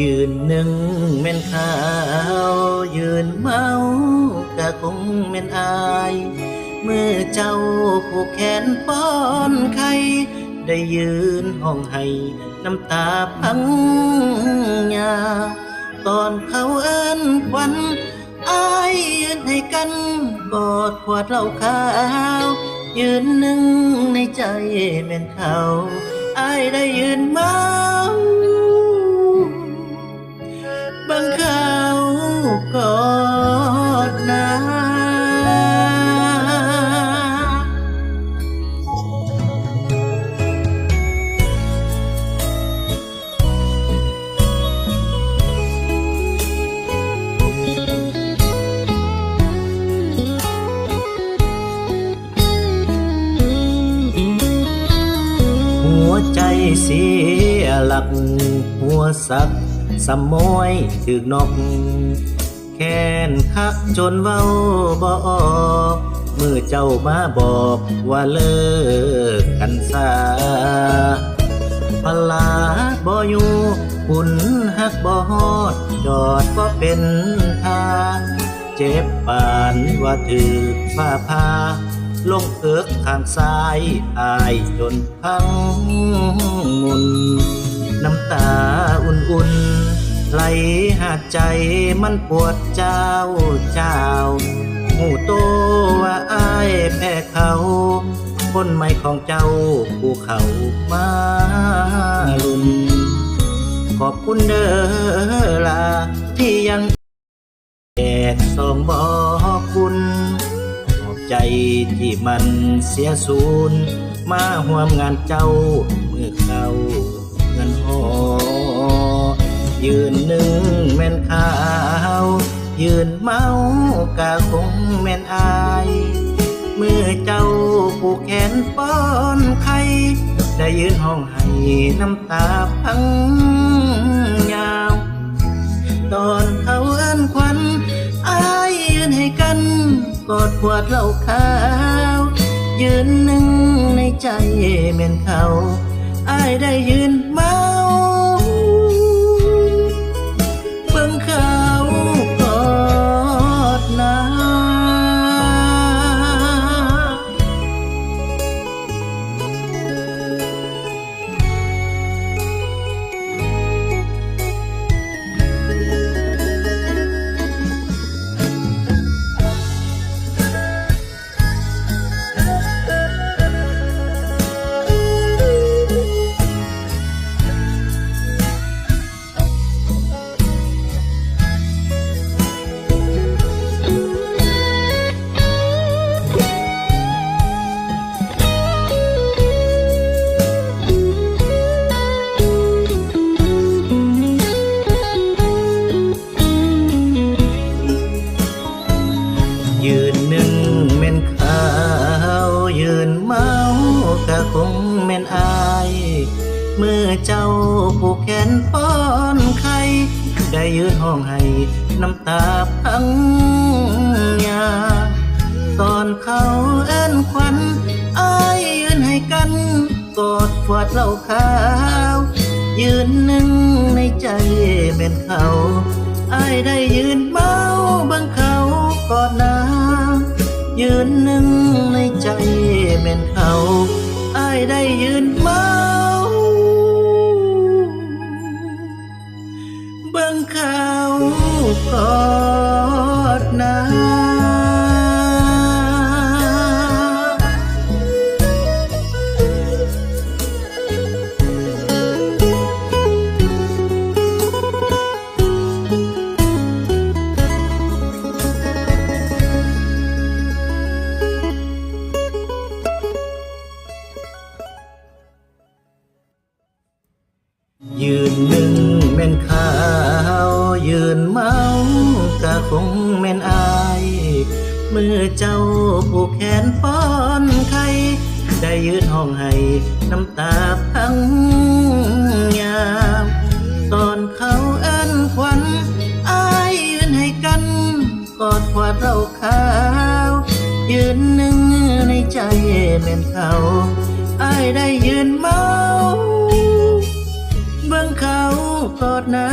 ยืนหนึ่งเม่นขาว ยืนเมากะคงเม่นอายเมื่อเจ้าผูกแขนป้อนไข่ได้ยืนห้องให้น้ำตาพังยาตอนเขาเอิ้นควันอายยืนให้กันกอดขวดเหล้าขาว ยืนหนึ่งในใจเป็นเขาอายได้ยืนเมา ใจเสียหลัก หัวสักสมอยถึกนก แค้นคักจนเว้าบ่ออกเมื่อเจ้ามาบอกว่าเลิกกันซาพลาบ่อยู่คุณหักบ่ฮอด จอดก็เป็นทาง เจ็บปานว่าถือฟ้าพา ลงเอิกข้างซ้ายอายจนพังมุนน้ำตาอุ่นๆไหลหาดใจมันปวดเจ้าเจ้าหูโตว่าอายแพ้เขาคนใหม่ของเจ้าผู้เขามาลุนขอบคุณเด้อล่ะที่ยังแอกสองบอกคุณขอ ที่มันเสียสูญมาห่วมงานเจ้า เมื่อเขาเงินหอยืนหนึ่งแม่นขาว ยืนเมากะคงแม่นอาย เมื่อเจ้าผูกแขนป้อนไข่ได้ยืนห้องให้น้ำตาพัง กอดขวดเหล้าขาว ยืนหนึ่งในใจเหม็นเขาอายได้ยืนมา หนึ่งเม่นขาวยืนเมากะคงแม่นอายเมื่อเจ้าผูกแขนป้อนไข่ได้ยืนห้องให้น้ำตาพังยาตอนเขาเอิ้นควันอายยืนให้กัน กอดขวดเหล้าขาว ยืนหนึ่งในใจเป็นเขาอายได้ยืนเมาบังเขากอดนา ยืนหนึ่งในใจเป็นเขาอายได้ยืนเมาเบิ่งเขากอ กะคงแม่นอายเมื่อเจ้าผูกแขนป้อนไข่ได้ยืนห้องให้น้ำตาพังยามตอนเขาเอิ้นควันอายยืนให้กันกอดขวดเหล้าขาวยืนหนึ่งในใจแม่นเขาอายได้ยืนเมาเบิ่งเขากอดนา